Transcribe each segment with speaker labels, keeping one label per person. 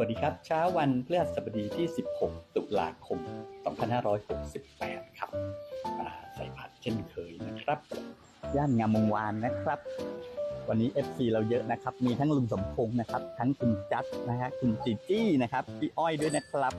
Speaker 1: วัสดีครับ เช้าวันพฤหัสบดีที่ 16 ตุลาคม 2568 ครับใส่ผัดเช่นเคยนะครับ ย่านงามวงวานนะครับ วันนี้ FC เราเยอะนะครับ มีทั้งลุงสมพงษ์นะครับ ทั้งคุณจัดนะฮะคุณจีจี้นะครับ พี่อ้อยด้วยนะครับ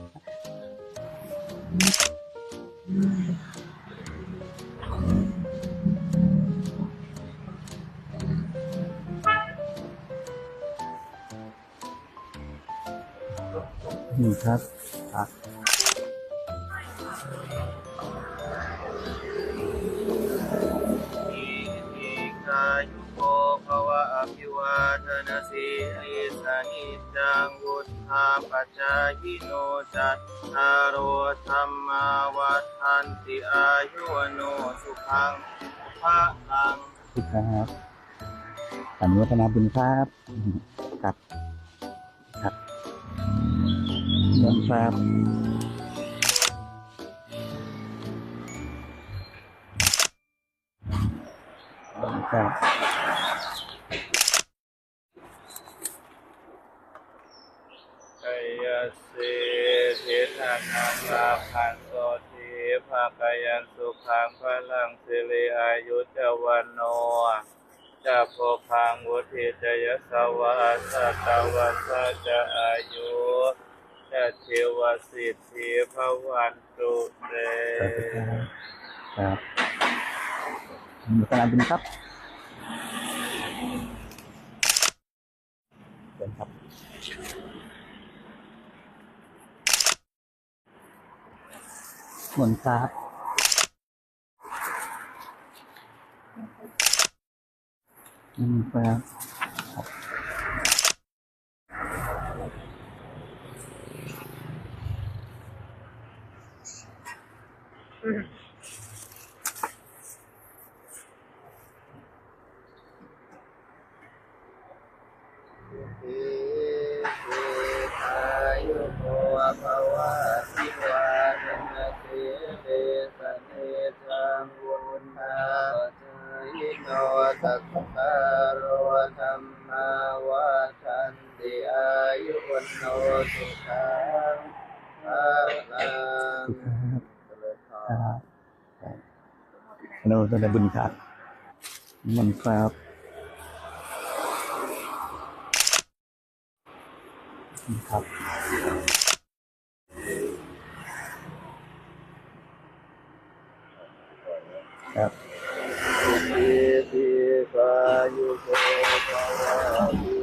Speaker 1: นี่ครับอะ
Speaker 2: อิทิกายุโกภวะอภิวาทนาสีลิสานิจังวุฒาปัจจายโนจัตตารโอธรรมาวัฏันติอายุวโนสุขังพระลัง
Speaker 1: ขอบคุณครับอนุโมทนาบุญครับครับครับ ครับ ครับ
Speaker 2: กายสิเทนานาคาพันโสทีภาคายันสุขังพลังสิริอายุจวันโนจะโพพังวุธิจยสวะสัตวัสจะอายุ เทวสิทธิภวันตุเต
Speaker 1: ครับอนุโมทนาบุญครับเชิญครับหมุนครับอืมครับ
Speaker 2: อิทิกายุโกภวะ สิวาทนาสิเดสเนจังวุฒาจายโนตัสสะโรธรรมาวัฏันติอายุวันโนสุขังภะลัง
Speaker 1: ครับครับ อนุโมทนาบุญครับมันครับครับครับ
Speaker 2: อิทิกายุโกภวะ